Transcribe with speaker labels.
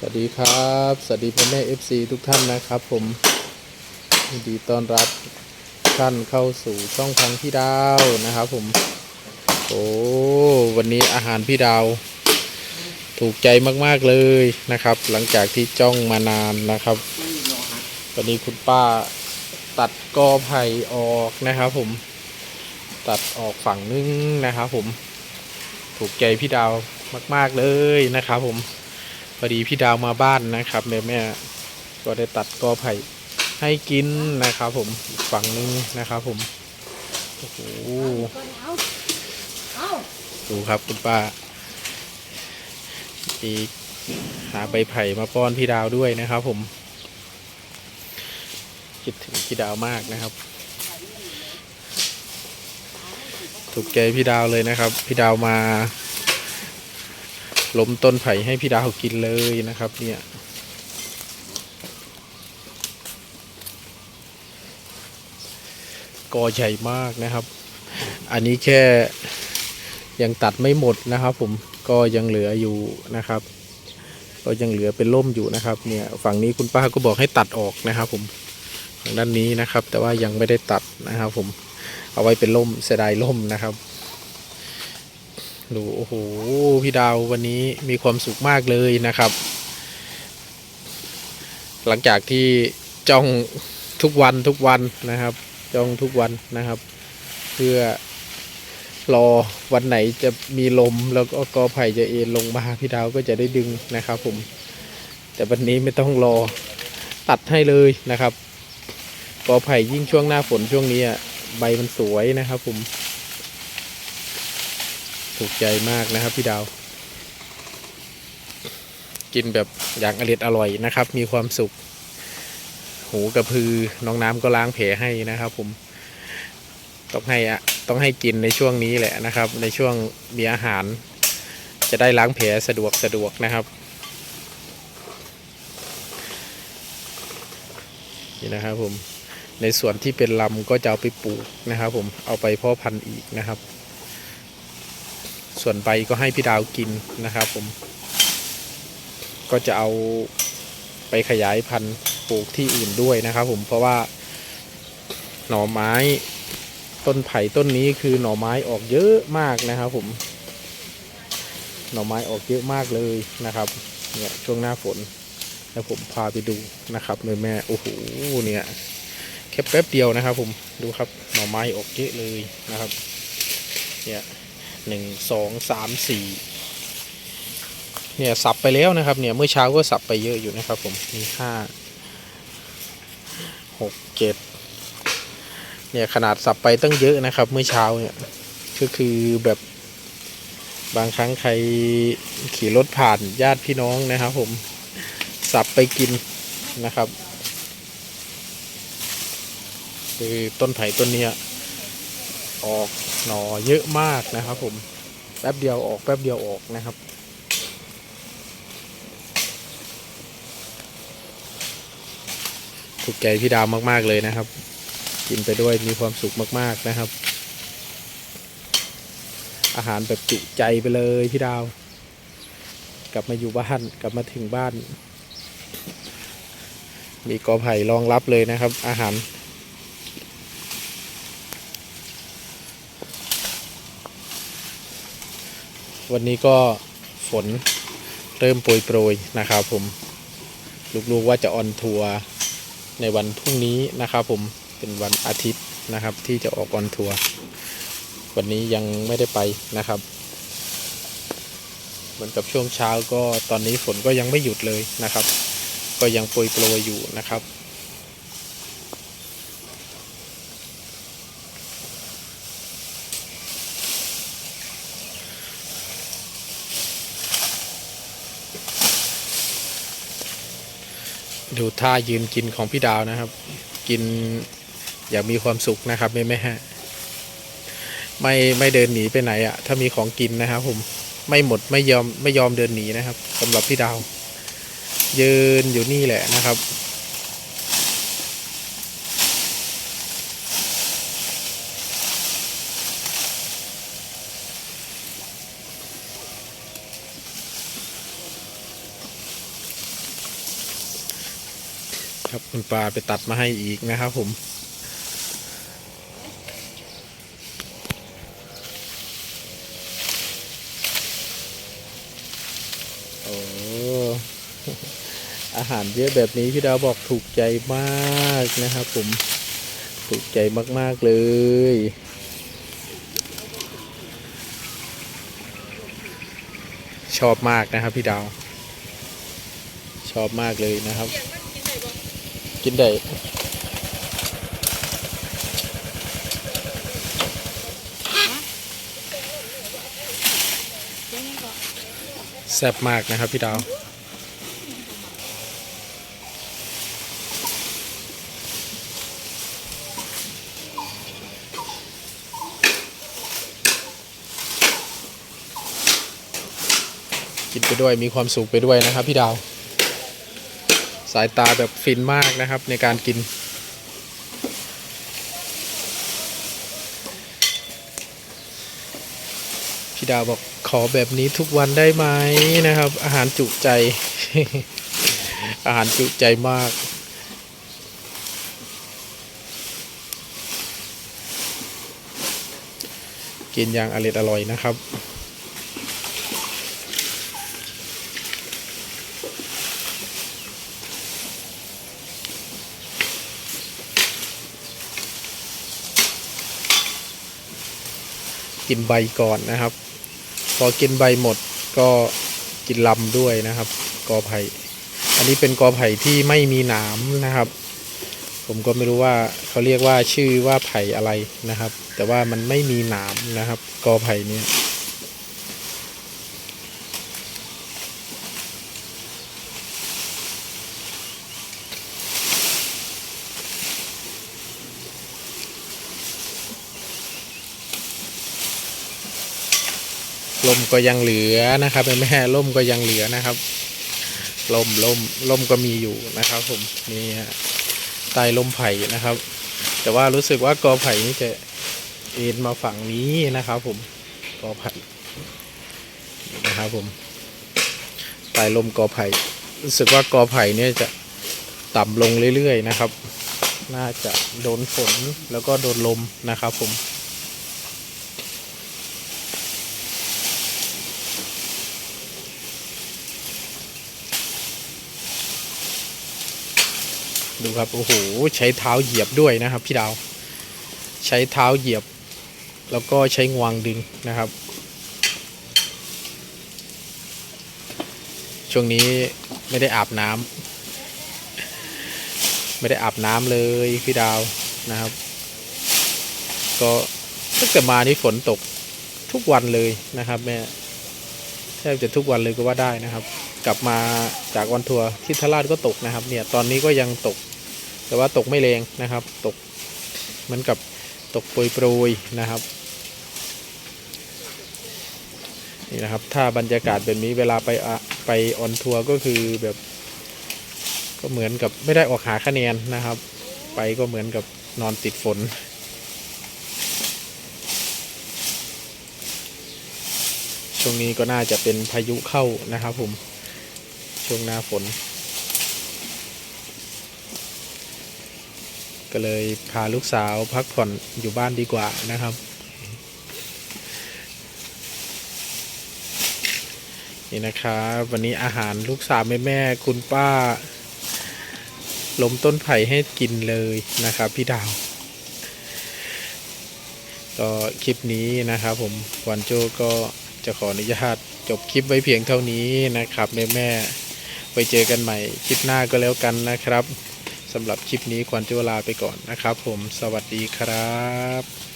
Speaker 1: สวัสดีครับ สวัสดีพ่อแม่ FC ทุกท่านนะครับผมยินดีต้อนรับท่านเข้าสู่ช่องทางพี่ดาวนะครับผม โอ้วันนี้อาหารพี่ดาว ถูกใจมากๆเลยนะครับ หลังจากที่จ้องมานานนะครับ วันนี้คุณป้าตัดกอไผ่ออกนะครับผม ตัดออกฝั่งนึงนะครับผม ถูกใจพี่ดาวมาก ๆเลยนะครับผม พอดีพี่ดาวมาบ้านนะครับแม่แม่ก็ได้ตัดกอไผ่ให้กินนะครับผมอีกฝั่งนึงนะครับผมโอ้โหดูครับคุณป้าอีกหาใบไผ่มาป้อนพี่ดาวด้วยนะครับผม คิดถึงพี่ดาวมากนะครับ ถูกใจพี่ดาวเลยนะครับ พี่ดาวมา ล้มต้นไผ่ให้พี่ดาวกินเลยนะครับ เนี่ยกอใหญ่มากนะครับ อันนี้แค่ยังตัดไม่หมดนะครับ ผมก็ยังเหลืออยู่นะครับ ก็ยังเหลือเป็นล่มอยู่นะครับ เนี่ยฝั่งนี้คุณป้าก็บอกให้ตัดออกนะครับ ผมฝั่งด้านนี้นะครับ แต่ว่ายังไม่ได้ตัดนะครับ ผมเอาไว้เป็นล่มเสียดายล่มนะครับ ดูโอ้โหพี่ดาววันนี้มีความสุขมากเลยนะครับ หลังจากที่จ้องทุกวันทุกวันนะครับ จ้องทุกวันนะครับ เพื่อรอวันไหนจะมีลมแล้วก็กอไผ่จะเอ็นลงมาพี่ดาวก็จะได้ดึงนะครับผม แต่วันนี้ไม่ต้องรอตัดให้เลยนะครับกอไผ่ยิ่งช่วงหน้าฝนช่วงนี้อะใบมันสวยนะครับผม ถูกใจมากนะครับพี่ดาว กินแบบอย่างอร่อยอร่อยนะครับ มีความสุข หูกระพือน้องน้ำก็ล้างแผลให้นะครับ ผม ต้องให้อะต้องให้กินในช่วงนี้แหละนะครับ ในช่วงมีอาหาร จะได้ล้างแผลสะดวกสะดวกนะครับนี่นะครับผมในส่วนที่เป็นลำก็จะเอาไปปลูกนะครับ ผมเอาไปพาะพันธุ์อีกนะครับ ส่วนใบก็ให้พี่ดาวกินนะครับผม ก็จะเอาไปขยายพันธุ์ปลูกที่อื่นด้วยนะครับ ผมเพราะว่าหน่อไม้ต้นไผ่ต้นนี้คือหน่อไม้ออกเยอะมากนะครับผม หน่อไม้ออกเยอะมากเลยนะครับเนี่ยช่วงหน้าฝนแล้วผมพาไปดูนะครับแม่แม่โอ้โหเนี่ยแค่แป๊บเดียวนะครับ ผมดูครับหน่อไม้ออกเยอะเลยนะครับ เนี่ย หนึ่งสองสามสี่เนี่ยสับไปแล้วนะครับเนี่ยเมื่อเช้าก็สับไปเยอะอยู่นะครับผมมีห้าหกเจ็ดเนี่ยขนาดสับไปตั้งเยอะนะครับ เมื่อเช้าเนี่ยก็คือแบบบางครั้งใครขี่รถผ่านญาติพี่น้องนะครับ ผมสับไปกินนะครับ คือต้นไผ่ต้นเนี้ย ออกหน่อเยอะมากนะครับ ผมแป๊บเดียวออกแป๊บเดียวออกนะครับ ถูกใจพี่ดาวมาก ๆ เลยนะครับ กินไปด้วยมีความสุขมาก ๆนะครับ อาหารแบบจุใจไปเลยพี่ดาว กลับมาอยู่บ้านกลับมาถึงบ้าน มีกอไผ่รองรับเลยนะครับ อาหาร วันนี้ก็ฝนเริ่มโปรยโปรยนะครับผม ลูกๆว่าจะออนทัวร์ในวันพรุ่งนี้นะครับผมเป็นวันอาทิตย์นะครับ ที่จะออกออนทัวร์วันนี้ยังไม่ได้ไปนะครับ เหมือนกับช่วงเช้าก็ตอนนี้ฝนก็ยังไม่หยุดเลยนะครับ ก็ยังโปรยโปรยอยู่นะครับ ดูท่ายืนกินของพี่ดาวนะครับ กินอย่างมีความสุขนะครับไม่ไม่ไม่ไม่เดินหนีไปไหนอะ่ะ ถ้ามีของกินนะครับ ผมไม่หมดไม่ยอมไม่ยอมเดินหนีนะครับสำหรับพี่ดาว ยืนอยู่นี่แหละนะครับ ครับคุณปลาไปตัดมาให้อีกนะครับผม โอ้ อาหารเยอะแบบนี้พี่ดาวบอกถูกใจมากนะครับผม ถูกใจมาก ๆ เลยชอบมากนะครับพี่ดาว ชอบมากเลยนะครับ กินได้แซ่บมากนะครับพี่ดาวกินไปด้วยมีความสุขไปด้วยนะครับพี่ดาว สายตาแบบฟินมากนะครับในการกิน พี่ดาวบอกขอแบบนี้ทุกวันได้ไหมนะครับ อาหารจุใจ อาหารจุใจมากกินอย่างอร่อยอร่อยนะครับ กินใบก่อนนะครับ พอกินใบหมดก็กินลำด้วยนะครับ กอไผ่ อันนี้เป็นกอไผ่ที่ไม่มีหนามนะครับ ผมก็ไม่รู้ว่าเขาเรียกว่าชื่อว่าไผ่อะไรนะครับ แต่ว่ามันไม่มีหนามนะครับ กอไผ่เนี้ ลมก็ยังเหลือนะครับแม่แม่ล่มก็ยังเหลือนะครับล่มล่มล่มก็มีอยู่นะครับ ผมนี่ฮะใต้ล่มไผ่นะครับ แต่ว่ารู้สึกว่ากอไผ่นี่จะเอ็นมาฝั่งนี้นะครับ ผมกอไผ่นะครับผมใต้ลมกอไผ่รู้สึกว่ากอไผ่เนี่ยจะต่ำลงเรื่อยๆนะครับ น่าจะโดนฝนแล้วก็โดนลมนะครับผม ดูครับ โอ้โห ใช้เท้าเหยียบด้วยนะครับ พี่ดาว ใช้เท้าเหยียบ แล้วก็ใช้งวงดึงนะครับ ช่วงนี้ไม่ได้อาบน้ำไม่ได้อาบน้ำเลยพี่ดาวนะครับ ก็ตั้งแต่มานี่ฝนตกทุกวันเลยนะครับแม่ แทบจะทุกวันเลยก็ว่าได้นะครับ กลับมาจากวันทัวร์ที่ทราชก็ตกนะครับ เนี่ยตอนนี้ก็ยังตก แต่ว่าตกไม่แรงนะครับ ตกเหมือนกับตกโปรยๆนะครับนี่นะครับ ถ้าบรรยากาศแบบนี้เวลาไปอะไปออนทัวร์ก็คือแบบ ก็เหมือนกับไม่ได้ออกหาคะแนนนะครับ ไปก็เหมือนกับนอนติดฝน ช่วงนี้ก็น่าจะเป็นพายุเข้านะครับผม ช่วงหน้าฝน ก็เลยพาลูกสาวพักผ่อนอยู่บ้านดีกว่านะครับ นี่นะครับวันนี้อาหารลูกสาวแม่แม่ๆคุณป้าล้มต้นไผ่ให้กินเลยนะครับพี่ดาว ก็คลิปนี้นะครับผมวันโจก็ จะขออนุญาตจบคลิปไว้เพียงเท่านี้นะครับแม่แม่ๆไปเจอกันใหม่คลิปหน้าก็แล้วกันนะครับสำหรับคลิปนี้ควรจะลาไปก่อนนะครับ ผมสวัสดีครับ